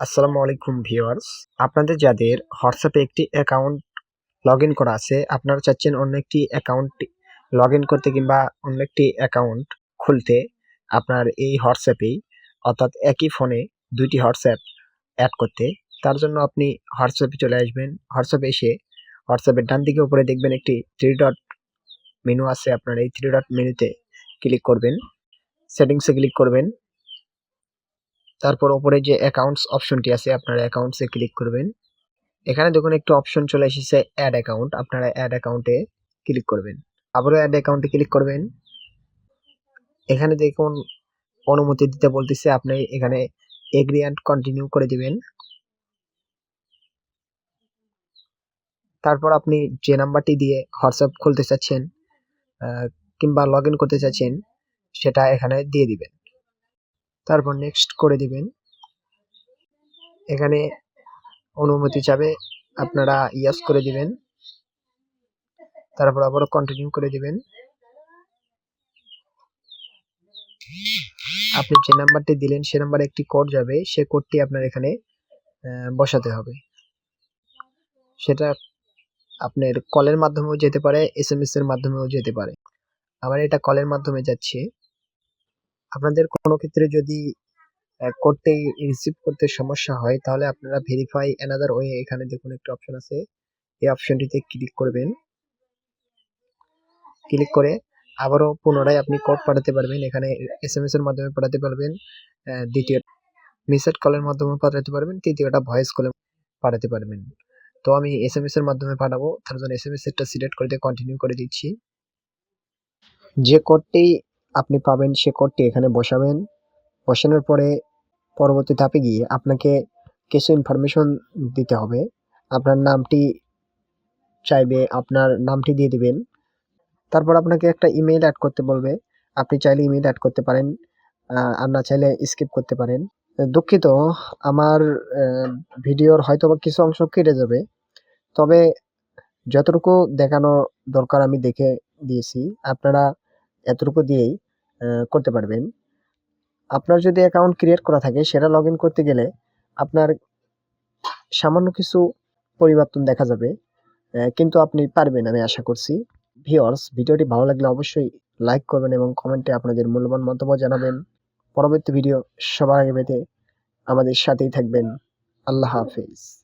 আসসালামু আলাইকুম ভিউয়ার্স। আপনাদের যাদের হোয়াটসঅ্যাপে একটি অ্যাকাউন্ট লগ করা আছে, আপনারা চাচ্ছেন অন্য একটি অ্যাকাউন্ট লগ করতে কিংবা অন্য একটি অ্যাকাউন্ট খুলতে, আপনার এই হোয়াটসঅ্যাপেই, অর্থাৎ একই ফোনে দুইটি হোয়াটসঅ্যাপ অ্যাড করতে, তার জন্য আপনি হোয়াটসঅ্যাপে চলে আসবেন। হোয়াটসঅ্যাপে এসে হোয়াটসঅ্যাপের ডান দিকে উপরে দেখবেন একটি থ্রি ডট মেনু আছে। আপনার এই থ্রি ডট মেনুতে ক্লিক করবেন। সেটিংসে ক্লিক করবেন। তারপর ওপরে যে অ্যাকাউন্টস অপশনটি আছে, আপনারা অ্যাকাউন্টসে ক্লিক করবেন। এখানে দেখুন একটু অপশন চলে এসেছে অ্যাড অ্যাকাউন্ট আপনারা অ্যাড অ্যাকাউন্টে ক্লিক করবেন। আবারও অ্যাড অ্যাকাউন্টে ক্লিক করবেন। এখানে দেখুন অনুমতি দিতে বলতেছে, আপনি এখানে এগ্রি কন্টিনিউ করে দিবেন। তারপর আপনি যে নাম্বারটি দিয়ে হোয়াটসঅ্যাপ খুলতে চাচ্ছেন কিংবা লগ করতে চাচ্ছেন, সেটা এখানে দিয়ে দিবেন। তারপর নেক্সট করে দিবেন। এখানে অনুমতি চাবে আপনারা ইয়াস করে দিবেন। তারপর আবারও কন্টিনিউ করে দিবেন। আপনি যে নাম্বারটি দিলেন, সে নাম্বারে একটি কোড যাবে। সে কোডটি আপনার এখানে বসাতে হবে। সেটা আপনার কলের মাধ্যমেও যেতে পারে এস এম এস এর মাধ্যমেও যেতে পারে। আমার এটা কলের মাধ্যমে যাচ্ছে। আপনাদের কোনো ক্ষেত্রে যদি কোডটি রিসিভ করতে সমস্যা হয়, তাহলে আপনারা ভেরিফাই অ্যানাদার ওয়ে এখানে দেখুন একটা অপশন আছে। এই অপশনটিতে ক্লিক করবেন। ক্লিক করে আবারও পুনরায় আপনি কোড পাঠাতে পারবেন। এখানে এস এম এস এর মাধ্যমে পাঠাতে পারবেন দ্বিতীয় মেসেজ কলের মাধ্যমে পাঠাতে পারবেন, তৃতীয়টা ভয়েস কলে পাঠাতে পারবেন। তো আমি এস এম এস এর মাধ্যমে পাঠাবো। তার জন্য এস এম এস সিলেক্ট করে দিয়ে কন্টিনিউ করে দিচ্ছি। যে কোডটি আপনি পাবেন সে কোডটি এখানে বসাবেন। বসানোর পরে পরবর্তী ধাপে গিয়ে আপনাকে কিছু ইনফরমেশন দিতে হবে। আপনার নামটি চাইবে, আপনার নামটি দিয়ে দিবেন। তারপর আপনাকে একটা ইমেল অ্যাড করতে বলবে। আপনি চাইলে ইমেল অ্যাড করতে পারেন আর না চাইলে স্কিপ করতে পারেন। দুঃখিত, আমার ভিডিওর হয়তো বা কিছু অংশ কেটে যাবে। তবে যতটুকু দেখানো দরকার আমি দেখে দিয়েছি। আপনারা এতটুকু দিয়েই করতে পারবেন। আপনার যদি অ্যাকাউন্ট ক্রিয়েট করা থাকে, সেটা লগ করতে গেলে আপনার সামান্য কিছু পরিবর্তন দেখা যাবে। কিন্তু আপনি পারবেন আমি আশা করছি। ভিওর্স ভিডিওটি ভালো লাগলে অবশ্যই লাইক করবেন এবং কমেন্টে আপনাদের মূল্যবান মন্তব্য জানাবেন। পরবর্তী ভিডিও সবার আগে পেতে আমাদের সাথেই থাকবেন। আল্লাহ হাফিজ।